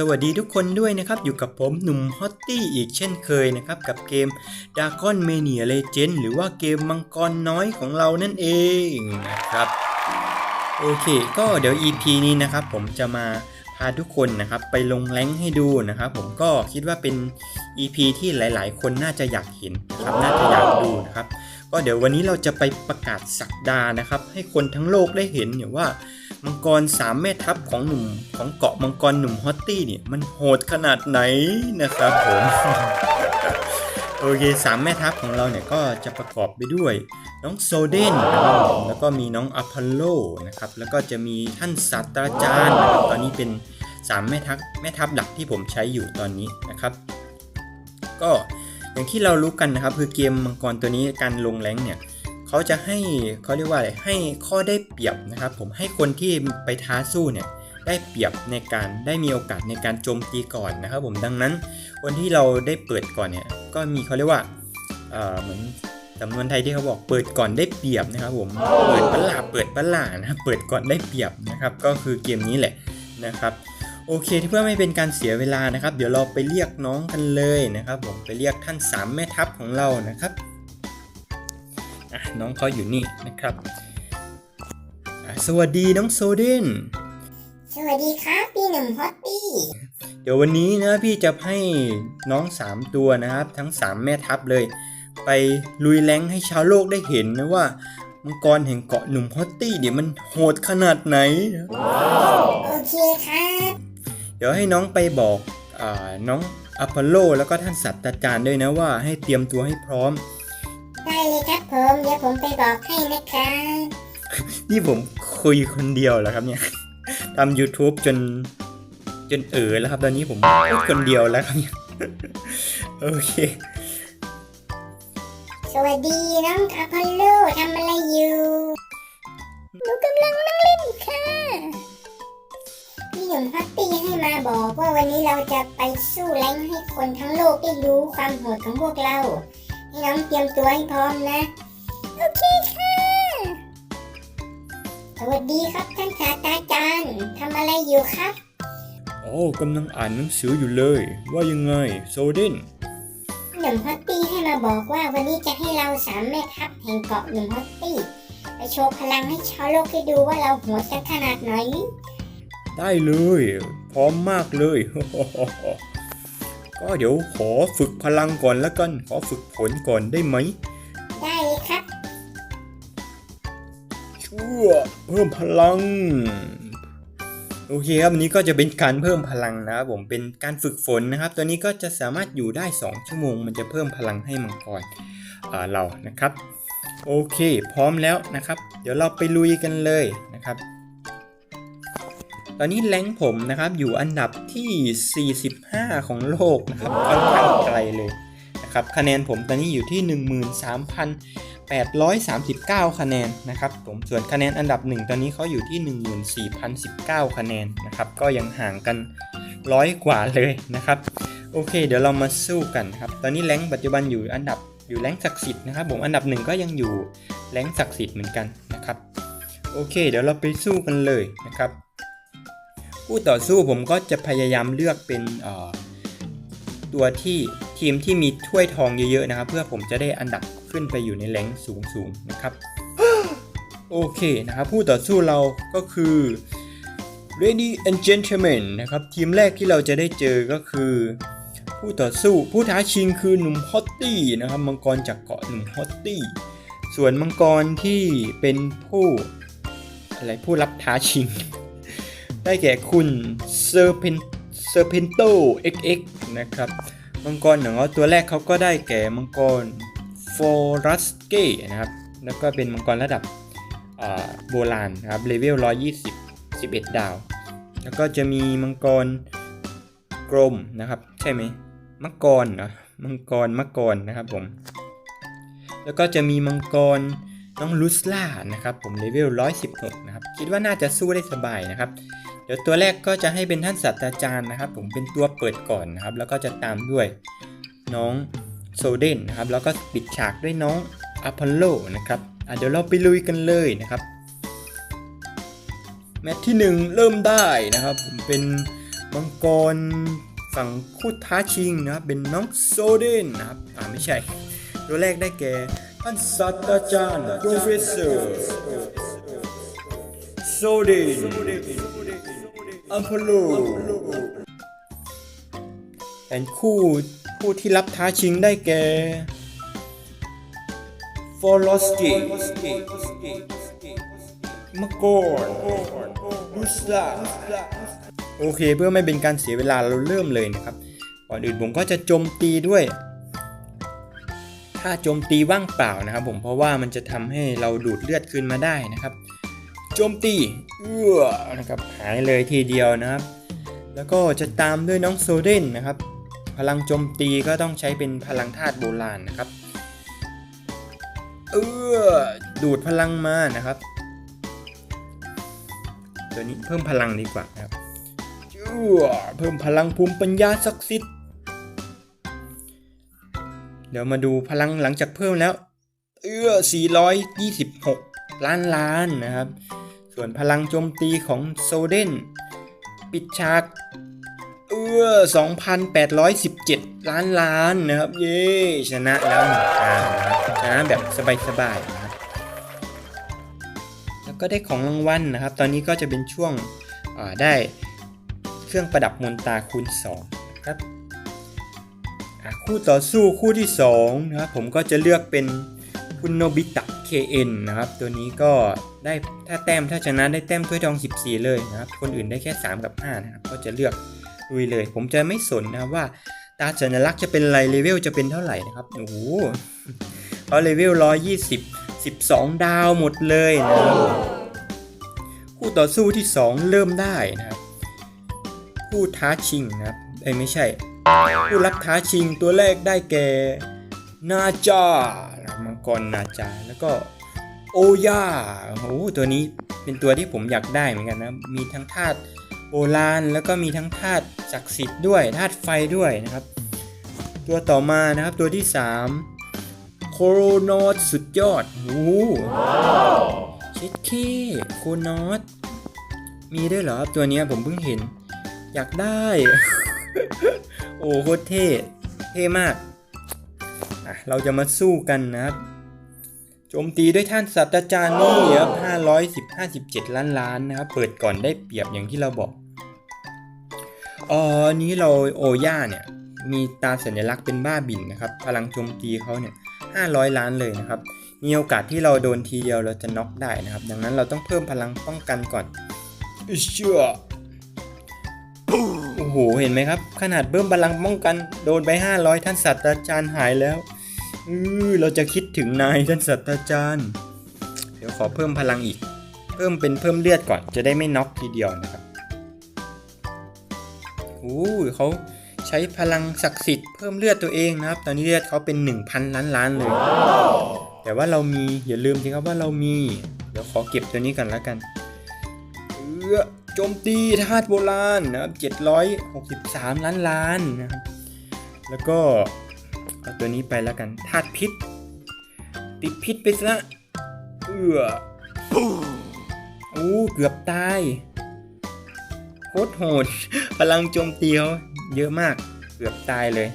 สวัสดีทุกคนด้วยนะครับ อยู่กับผมหนุ่มฮอตตี้อีกเช่นเคยนะครับ กับเกม d r a g o n Mania Legend หรือว่าเกมมังกรน้อยของเรานั่นเองนะครับ โอเค ก็เดี๋ยว EP นี้นะครับ ผมจะมาพาทุกคนนะครับ ไปลงแรงให้ดูนะครับ ผมก็คิดว่าเป็น EP ที่หลาย ๆ คนน่าจะอยากเห็นนะครับน่าจะอยากดูนะครับ ก็เดี๋ยววันนี้เราจะไปประกาศสักดานะครับ ให้คนทั้งโลกได้เห็นเนี่ยว่า มังกรสามแม่ทัพของหนุ่มของเกาะมังกรหนุ่มฮอตตี้เนี่ยมันโหดขนาดไหนนะครับผมโอเคสามแม่ทัพของเราเนี่ยก็จะประกอบไปด้วย น้องโซเดนนะครับผมแล้วก็มีน้องอพอลโลนะครับแล้วก็จะมีท่านศาสตราจารย์นะครับตอนนี้เป็นสามแม่ทัพแม่ทัพหลักที่ผมใช้อยู่ตอนนี้นะครับ ก็อย่างที่เรารู้กันนะครับคือเกมมังกรตัวนี้การลงแรงเนี่ย เขาจะให้เขาเรียกว่าอะไรให้ข้อได้เปรียบนะครับ ผมให้คนที่ไปท้าสู้เนี่ยได้เปรียบในการได้มีโอกาสในการโจมตีก่อนนะครับ ผมดังนั้นคนที่เราได้เปิดก่อนเนี่ยก็มีเขาเรียกว่าเหมือนสำนวนไทยที่เขาบอกเปิดก่อนได้เปรียบนะครับ ผมเปิดปะหลาเปิดปะหลานะเปิดก่อนได้เปรียบนะครับ ก็คือเกมนี้แหละนะครับโอเคที่เพื่อไม่เป็นการเสียเวลานะครับ เดี๋ยวเราไปเรียกน้องกันเลยนะครับ ผมไปเรียกท่านสามแม่ทัพของเรานะครับ น้องเขาอยู่นี่นะครับอะสวัสดีน้องโซเดน สวัสดีครับพี่หนุ่มฮอตตี้ เดี๋ยววันนี้นะพี่จะให้น้อง 3 ตัวนะครับ ทั้ง 3 แม่ทัพเลย ไปลุยแรงให้ชาวโลกได้เห็นนะว่า มังกรแห่งเกาะหนุ่มฮอตตี้เนี่ยมันโหดขนาดไหน โอเคครับ เดี๋ยวให้น้องไปบอกอาน้องอพอลโลแล้วก็ท่านศาสตราจารย์ด้วยนะว่าให้เตรียมตัวให้พร้อม ได้เลยครับผมเดี๋ยวผมไปบอกให้นะครับ นี่ผมคุยคนเดียวแล้วครับเนี่ยทำ YouTube จนจนเออแล้วครับ ตอนนี้ผมพูดคนเดียวแล้วครับเนี่ยโอเค สวัสดีน้องอพอลโลทำอะไรอยู่หนูกำลังนั่งเล่นค่ะพี่หนุ่มฮอตตี้ให้มาบอกว่าวันนี้เราจะไปสู้แรงให้คนทั้งโลกได้รู้ความโหดของพวกเรา ให้น้องเตรียมตัวให้พร้อมนะ โอเคค่ะ สวัสดีครับท่านศาสตราจารย์ทำอะไรอยู่ครับ โอ้กำลังอ่านหนังสืออยู่เลย ว่ายังไงโซเดนหนุ่มฮอตตี้ให้มาบอกว่าวันนี้จะให้เราสามแม่ทัพแห่งเกาะหนุ่มฮอตตี้ไปโชว์พลังให้ชาวโลกได้ดูว่าเราโหดกันขนาดไหน ได้เลย พร้อมมากเลย ก็เดี๋ยวขอฝึกพลังก่อนแล้วกัน ขอฝึกผลก่อนได้ไหม ได้เลยครับ ชั่ว เพิ่มพลัง โอเคครับวันนี้ก็จะเป็นการเพิ่มพลังนะครับผม เป็นการฝึกฝนนะครับ ตัวนี้ก็จะสามารถอยู่ได้ 2 ชั่วโมง มันจะเพิ่มพลังให้มังกรอ่าเรานะครับ โอเค พร้อมแล้วนะครับ เดี๋ยวเราไปลุยกันเลยนะครับ ตอนนี้แรงผมนะครับอยู่อันดับที่ 45 ของโลกนะครับค่อนข้างไกลเลยนะครับคะแนนผมตอนนี้อยู่ที่ 13,839 คะแนนนะครับผมส่วนคะแนนอันดับหนึ่งตอนนี้เขาอยู่ที่ 14,019 คะแนนนะครับก็ยังห่างกันร้อยกว่าเลยนะครับโอเค เดี๋ยวเรามาสู้กันครับตอนนี้แรงปัจจุบันอยู่อันดับอยู่แรงศักดิ์สิทธิ์นะครับผมอันดับหนึ่งก็ยังอยู่แรงศักดิ์สิทธิ์เหมือนกันนะครับโอเค เดี๋ยวเราไปสู้กันเลยนะครับ ผู้ต่อสู้ผมก็จะพยายามเลือกเป็นตัวที่ทีมที่มีถ้วยทองเยอะๆนะครับ เพื่อผมจะได้อันดับขึ้นไปอยู่ในแรงสูงๆนะครับ โอเคนะครับผู้ต่อสู้เราก็คือ Ready and Gentlemen นะครับทีมแรกที่เราจะได้เจอก็คือ ผู้ต่อสู้ผู้ท้าชิงคือหนุ่มฮอตตี้นะครับมังกรจากเกาะหนุ่มฮอตตี้ส่วนมังกรที่เป็นผู้อะไรผู้รับท้าชิง ได้แก่คุณเซอร์เพนเซอร์เพนโต XX นะครับมังกรของเขาตัวแรกเขาก็ได้แก่มังกรฟอรัสเก้นะครับแล้วก็เป็นมังกรระดับโบราณนะครับเลเวล 120 11 ดาว แล้วก็จะมีมังกรกรมนะครับใช่ไหมมังกรเหรอมังกรมังกรนะครับผมแล้วก็จะมีมังกรน้องลุสล่านะครับผมเลเวล 116 นะครับ คิดว่าน่าจะสู้ได้สบายนะครับ เดี๋ยวตัวแรกก็จะให้เป็นท่านศาสตราจารย์นะครับ ผมเป็นตัวเปิดก่อนนะครับ แล้วก็จะตามด้วยน้องโซเดนนะครับ แล้วก็ปิดฉากด้วยน้องอพอลโลนะครับเดี๋ยวเราไปลุยกันเลยนะครับ แมตช์ที่ 1 เริ่มได้นะครับ ผมเป็นมังกรฝั่งคู่ท้าชิงนะครับ เป็นน้องโซเดนนะครับอ่าไม่ใช่ ตัวแรกได้แก่ท่านศาสตราจารย์ professor โซเดน อัมพลเป็นคู่คู่ที่รับท้าชิงได้แก่ฟอลอสกิมกอนดูสลาโอเคเพื่อไม่เป็นการเสียเวลาเราเริ่มเลยนะครับ ก่อนอื่นผมก็จะโจมตีด้วย ถ้าโจมตีว่างเปล่านะครับผมเพราะว่ามันจะทำให้เราดูดเลือดคืนมาได้นะครับ โจมตีเอื้อนะครับหายเลยทีเดียวนะครับ แล้วก็จะตามด้วยน้องโซเดนนะครับ พลังโจมตีก็ต้องใช้เป็นพลังธาตุโบราณนะครับเอื้อดูดพลังมานะครับ ตัวนี้เพิ่มพลังดีกว่านะครับเอื้อเพิ่มพลังภูมิปัญญาศักดิ์สิทธิ์เดี๋ยวมาดูพลังหลังจากเพิ่มแล้ว เอื้อ426 ล้านล้านนะครับ ส่วนพลังโจมตีของโซเดนปิดฉากเอื้อ2,817 ล้านล้านนะครับ เย้ชนะแล้วหนึ่งทานะครับชนะแบบสบายๆนะครับแล้วก็ได้ของรางวัลนะครับ ตอนนี้ก็จะเป็นช่วงอ่าได้เครื่องประดับมนตาคูณ2นะครับคู่ต่อสู้คู่ที่2นะครับผมก็จะเลือกเป็นคุณโนบิตะ KN นะครับ ตัวนี้ก็ได้ถ้าแต้มถ้าชนะได้แต้มถ้วยทอง 14 เลยนะครับ คนอื่นได้แค่ 3 กับ 5 นะครับ ก็จะเลือกลุยเลย ผมจะไม่สนนะว่าตาสัญลักษณ์จะเป็นไรเลเวลจะเป็นเท่าไหร่นะครับ โอ้โหเขาเลเวล 120 12 ดาวหมดเลยนะครับคู่ต่อสู้ที่ 2 เริ่มได้นะครับคู่ท้าชิงนะครับเอ้ไม่ใช่ ผู้รับท้าชิงตัวแรกได้แก่นาจา กรนาจาแล้วก็โอย่าโอ้ตัวนี้เป็นตัวที่ผมอยากได้เหมือนกันนะ มีทั้งธาตุโบราณแล้วก็มีทั้งธาตุศักดิ์สิทธิ์ด้วยธาตุไฟด้วยนะครับ ตัวต่อมานะครับตัวที่ 3 โคโรนอสสุดยอดโอ้โหเช็ดเคโคโนอสมีด้วยเหรอครับตัวนี้ผมเพิ่งเห็น อยากได้ โอ้โคตรเท่ เท่มากอะเราจะมาสู้กันนะครับ โจมตีด้วยท่านศาสตราจารย์นี่ครับ510 57ล้านล้านนะครับ เปิดก่อนได้เปรียบอย่างที่เราบอกอ๋ออันนี้เราโอย่าเนี่ย มีตาสัญลักษณ์เป็นบ้าบินนะครับ พลังโจมตีเขาเนี่ย500ล้านเลยนะครับ มีโอกาสที่เราโดนทีเดียวเราจะน็อกได้นะครับ ดังนั้นเราต้องเพิ่มพลังป้องกันก่อนอิเชื่อโอ้โห เห็นไหมครับ ขนาดเบิ้มพลังป้องกันโดนไป 500 ท่านศาสตราจารย์หายแล้ว อือเราจะคิดถึงนายท่านศาสตราจารย์ เดี๋ยวขอเพิ่มพลังอีก เพิ่มเป็นเพิ่มเลือดก่อน จะได้ไม่น็อกทีเดียวนะครับโอ้เขาใช้พลังศักดิ์สิทธิ์เพิ่มเลือดตัวเองนะครับ ตอนนี้เลือดเขาเป็น 1,000 ล้านล้านเลย แต่ว่าเรามีอย่าลืมสิครับว่าเรามี เดี๋ยวขอเก็บตัวนี้กันแล้วกัน เออโจมตีธาตุโบราณนะครับ763 ล้านล้านนะครับ แล้วก็ เอาตัวนี้ไปแล้วกันธาตุพิษ ติดพิษไปซะเอือโอ้เกือบตายโคตรโหดพลังโจมตีเขาเยอะมากเกือบตายเลย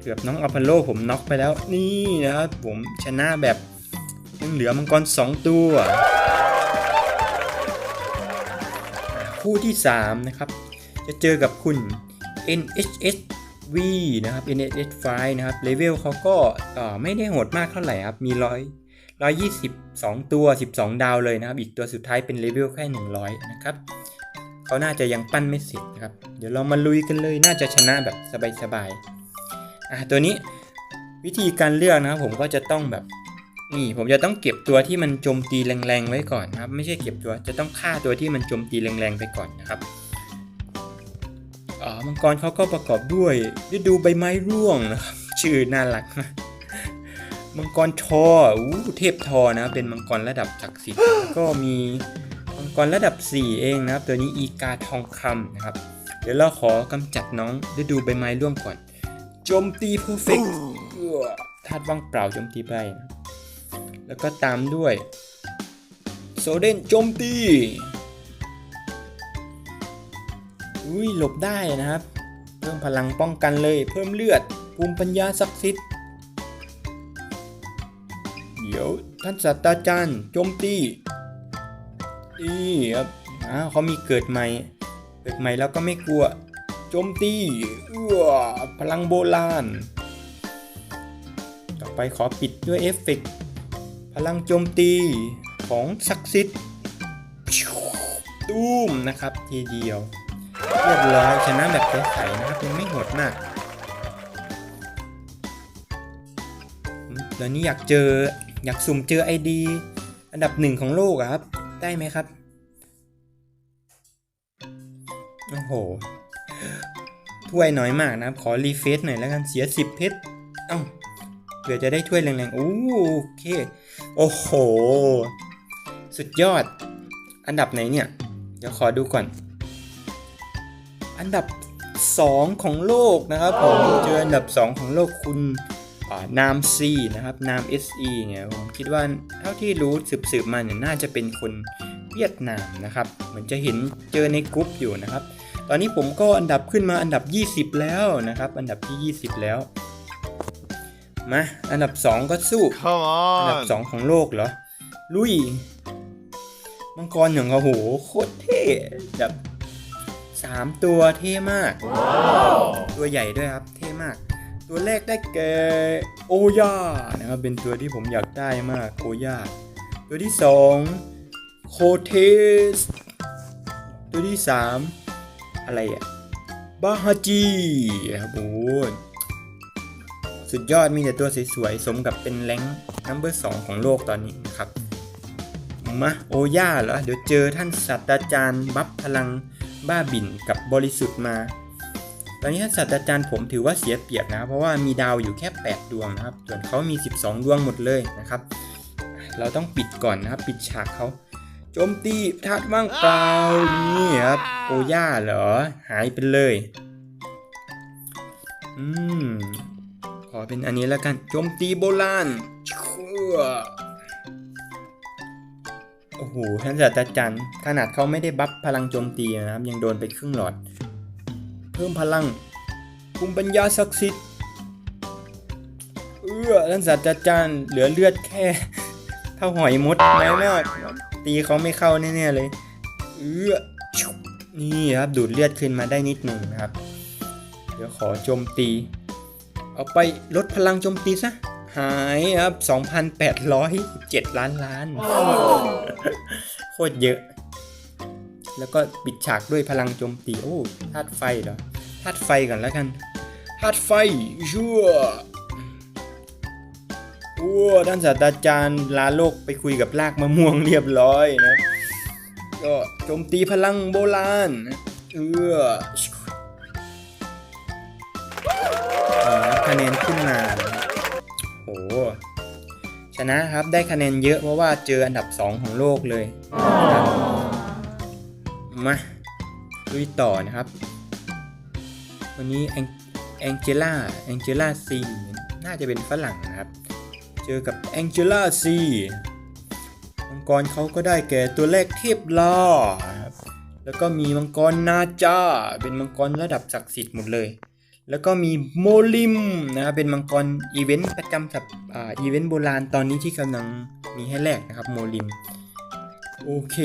เกือบน้องอพอลโลผมน็อกไปแล้ว นี่นะครับผมชนะแบบยังเหลือมังกรสองตัว คู่ที่ 3 นะครับ จะเจอกับคุณ NHS V นะครับ NHS 5นะครับเลเวลเขาก็ไม่ได้โหดมากเท่าไหร่ครับ มีร้อยร้อยยี่สิบสองตัว 12 ดาวเลยนะครับ อีกตัวสุดท้ายเป็นเลเวลแค่ 100 นะครับเขาน่าจะยังปั้นไม่เสร็จนะครับ เดี๋ยวเรามาลุยกันเลยน่าจะชนะแบบสบายๆอะตัวนี้วิธีการเลือกนะครับผมก็จะต้องแบบนี่ผมจะต้องเก็บตัวที่มันโจมตีแรงๆไว้ก่อนนะครับ ไม่ใช่เก็บตัวจะต้องฆ่าตัวที่มันโจมตีแรงๆไปก่อนนะครับ มังกรเขาก็ประกอบด้วยฤดูใบไม้ร่วงนะครับชื่อน่ารักมากมังกรทออู้เทพทอนะเป็นมังกรระดับศักดิ์สิทธิ์แล้วก็มีมังกรระดับ 4 เองนะครับ ตัวนี้อีกาทองคำนะครับ เดี๋ยวเราขอกำจัดน้องฤดูใบไม้ร่วงก่อนโจมตีเพอร์เฟกต์ธาตุว่างเปล่าโจมตีไปนะแล้วก็ตามด้วยโซเดนโจมตี อุ้ยหลบได้นะครับ เพิ่มพลังป้องกันเลย เพิ่มเลือด ภูมิปัญญาศักดิ์สิทธิ์เดี๋ยวท่านศาสตราจารย์โจมตีนี่ครับอ้าวเขามีเกิดใหม่ เกิดใหม่แล้วก็ไม่กลัวโจมตีเอื้อพลังโบราณ ต่อไปขอปิดด้วยเอฟเฟกพลังโจมตีของศักดิ์สิทธิ์ตูมนะครับทีเดียว เรียบร้อยชนะแบบใสๆนะครับยังไม่โหดมากอืมแล้วนี้อยากเจออยากสุ่มเจอไอดีอันดับหนึ่งของโลกครับ ได้ไหมครับ โอ้โหถ้วยน้อยมากนะครับขอรีเฟซหน่อยแล้วกันเสียสิบเพชรเอ้าเผื่อจะได้ถ้วยแรงๆโอ้โอเค โอ้โห สุดยอด อันดับไหนเนี่ย เดี๋ยวขอดูก่อน อันดับ 2 ของโลกนะครับผมเจออันดับ 2 ของโลกคุณอ่านามซีนะครับนาม SE เนี่ยผมคิดว่าเท่าที่รู้สืบๆมาเนี่ยน่าจะเป็นคนเวียดนามนะครับเหมือนจะเห็นเจอในกรุ๊ปอยู่นะครับ ตอนนี้ผมก็อันดับขึ้นมาอันดับ 20 แล้วนะครับ อันดับที่ 20 แล้วมาอันดับ 2 ก็สู้ Come อันดับ on. สองของโลกเหรอลุยมังกรอย่างเขาโหโคตรเท่แบบ สามตัวเท่มาก ตัวใหญ่ด้วยครับ เท่มาก ตัวแรกได้แก่โอย่านะครับ เป็นตัวที่ผมอยากได้มากโอย่าตัวที่สองโคเทส ตัวที่สามอะไรอะบาฮาจีครับโอ้ยสุดยอดมีแต่ตัวสวยๆ สมกับเป็นแรงค์นัมเบอร์สองของโลกตอนนี้นะครับ มาโอย่าเหรอ เดี๋ยวเจอท่านศาสตราจารย์บัฟพลัง บ้าบินกับบริสุทธิ์มา ตอนนี้ท่าศาสตราจารย์ผมถือว่าเสียเปรียบนะเพราะว่ามีดาวอยู่แค่ 8 ดวงนะครับ ส่วนเขามี 12 ดวงหมดเลยนะครับ เราต้องปิดก่อนนะครับ ปิดฉากเขาโจมตีธาตุว่างเปล่านี่ครับโอย่าเหรอ หายไปเลย อืม ขอเป็นอันนี้แล้วกันโจมตีโบราณชั่ว โอ้โหท่านศาสตราจารย์ขนาดเขาไม่ได้บัฟพลังโจมตีนะครับ ยังโดนไปครึ่งหลอด เพิ่มพลังภูมิปัญญาศักดิ์สิทธิ์เออท่านศาสตราจารย์เหลือเลือดแค่เท่าหอยมดน้อยมากตีเขาไม่เข้าแน่ๆเลยเออนี่ครับดูดเลือดขึ้นมาได้นิดหนึ่งนะครับ เดี๋ยวขอโจมตี เอาไปลดพลังโจมตีซะ หายครับ 2,817ล้านล้าน โคตรเยอะ แล้วก็ปิดฉากด้วยพลังโจมตี โอ้ธาตุไฟเหรอธาตุไฟก่อนแล้วกันธาตุไฟชั่วโอ้ท่านศาสตราจารย์ลาโลกไปคุยกับลากมะม่วงเรียบร้อยนะ ก็โจมตีพลังโบราณเอออ่าคะแนนขึ้นมาโอ้โห ชนะครับได้คะแนนเยอะเพราะว่าเจออันดับ 2 ของโลกเลยมาลุยต่อนะครับ วันนี้แองเจล่าแองเจล่าซีน่าจะเป็นฝรั่งนะครับ เจอกับแองเจล่าซีมังกรเขาก็ได้แก่ตัวแรกเทพลาครับแล้วก็มีมังกรนาจาเป็นมังกรระดับศักดิ์สิทธิ์หมดเลย แล้วก็มีโมลิมนะครับเป็นมังกรอีเวนต์ประจำสัปอ่าอีเวนต์โบราณตอนนี้ที่กำลังมีให้แลกนะครับโมลิมโอเค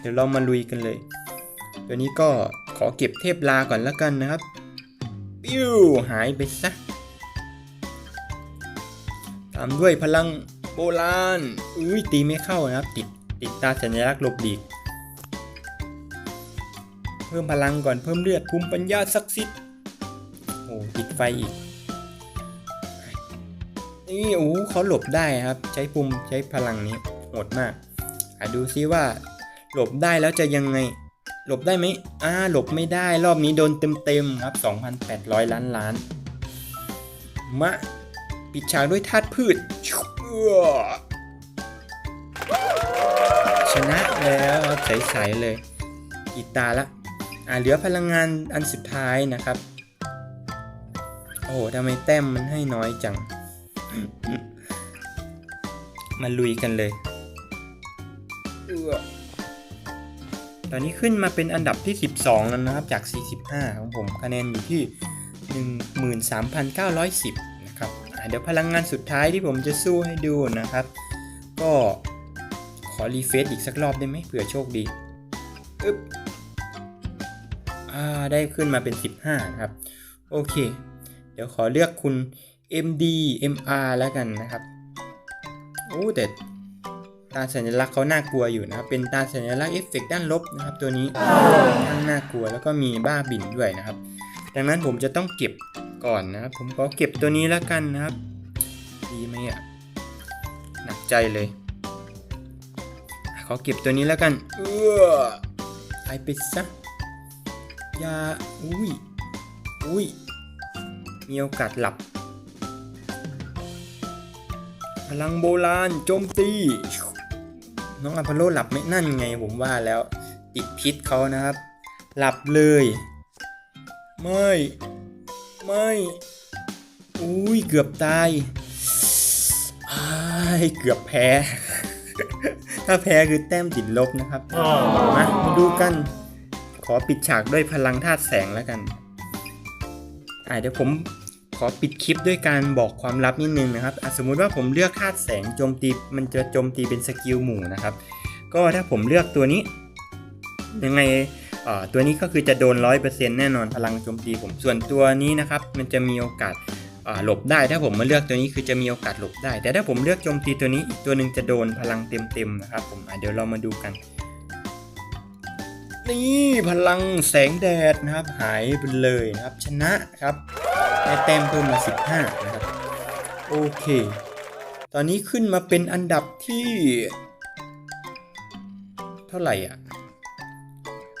เดี๋ยวเรามาลุยกันเลย ตัวนี้ก็ขอเก็บเทพลาก่อนแล้วกันนะครับ ปิ้วหายไปซะตามด้วยพลังโบราณอุ้ยตีไม่เข้านะครับ ติดติดตาสัญลักษณ์ลบหลีก เพิ่มพลังก่อนเพิ่มเลือดภูมิปัญญาศักดิ์สิทธิ์ โอ้ติดไฟอีก นี่โอ้โหเขาหลบได้ครับ ใช้ปุ่มใช้พลังนี้โหดมากอะดูซิว่า หลบได้แล้วจะยังไง หลบได้ไหมอ่าหลบไม่ได้รอบนี้โดนเต็มๆครับ 2,800 ล้านล้านมาปิดฉากด้วยธาตุพืชชชนะแล้วใสๆเลย อีตาละอ่าเหลือพลังงานอันสุดท้ายนะครับ โอ้โหทำไมแต้มมันให้น้อยจัง มาลุยกันเลยเออตอนนี้ขึ้นมาเป็นอันดับที่ 12 แล้วนะครับ จาก 45 ของผมคะแนนอยู่ที่ 13,910 นะครับ เดี๋ยวพลังงานสุดท้ายที่ผมจะสู้ให้ดูนะครับ ก็ขอรีเฟซอีกสักรอบได้ไหมเผื่อโชคดีอึ๊บอ่าได้ขึ้นมาเป็น 15 นะครับ โอเค ดี๋ยวขอเลือกคุณ MD MR แล้วกันนะครับ โอ้แต่ตาสัญลักษณ์เขาน่ากลัวอยู่นะครับเป็นตาสัญลักษณ์เอฟเฟกต์ด้านลบนะครับ ตัวนี้ทั้งน่ากลัวแล้วก็มีบ้าบินด้วยนะครับ ดังนั้นผมจะต้องเก็บก่อนนะครับ ผมขอเก็บตัวนี้แล้วกันนะครับ ดีไหมอะ หนักใจเลย ขอเก็บตัวนี้แล้วกัน เออตายไปซะอยาอุ้ย อุ้ย มีโอกาสหลับ พลังโบราณโจมตี น้องอพอลโลหลับไม่นั่นไงผมว่าแล้วติดพิษเขานะครับ หลับเลย ไม่ ไม่ อุ้ยเกือบตายอายเกือบแพ้ ถ้าแพ้คือแต้มติดลบนะครับมาดูกัน ขอปิดฉากด้วยพลังธาตุแสงแล้วกัน อ่าเดี๋ยวผม ขอปิดคลิปด้วยการบอกความลับนิดนึงนะครับสมมุติว่าผมเลือกธาตุแสงโจมตีมันจะโจมตีเป็นสกิลหมู่นะครับ ก็ถ้าผมเลือกตัวนี้ ยังไงตัวนี้ก็คือจะโดน 100%แน่นอนพลังโจมตีผมส่วนตัวนี้นะครับมันจะมีโอกาสหลบได้ถ้าผมมาเลือกตัวนี้คือจะมีโอกาสหลบได้ แต่ถ้าผมเลือกโจมตีตัวนี้อีกตัวหนึ่งจะโดนพลังเต็มๆนะครับผมเดี๋ยวเรามาดูกัน นี่พลังแสงแดดนะครับหายไปเลยนะครับชนะครับ ได้แต้มเพิ่มมา 15 นะครับ โอเค ตอนนี้ขึ้นมาเป็นอันดับที่ เท่าไหร่อะ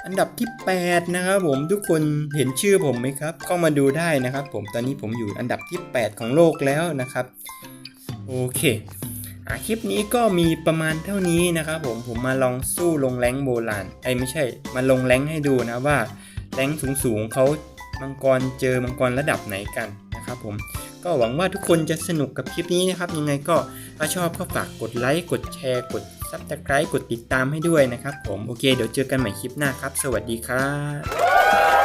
อันดับที่ 8 นะครับผมทุกคนเห็นชื่อผมไหมครับเข้ามาดูได้นะครับผมตอนนี้ผมอยู่อันดับที่ 8 ของโลกแล้วนะครับ โอเคอคลิปนี้ก็มีประมาณเท่านี้นะครับผมผมมาลองสู้ลงแรงโบราณไอ้ไม่ใช่มาลงแรงให้ดูนะว่าแรงสูงๆเขา มังกรเจอมังกรระดับไหนกันนะครับผมก็หวังว่าทุกคนจะสนุกกับคลิปนี้นะครับ ยังไงก็ถ้าชอบก็ฝากกดไลค์กดแชร์ กด Subscribe กดติดตามให้ด้วยนะครับผมโอเคเดี๋ยวเจอกันใหม่คลิปหน้าครับ สวัสดีครับ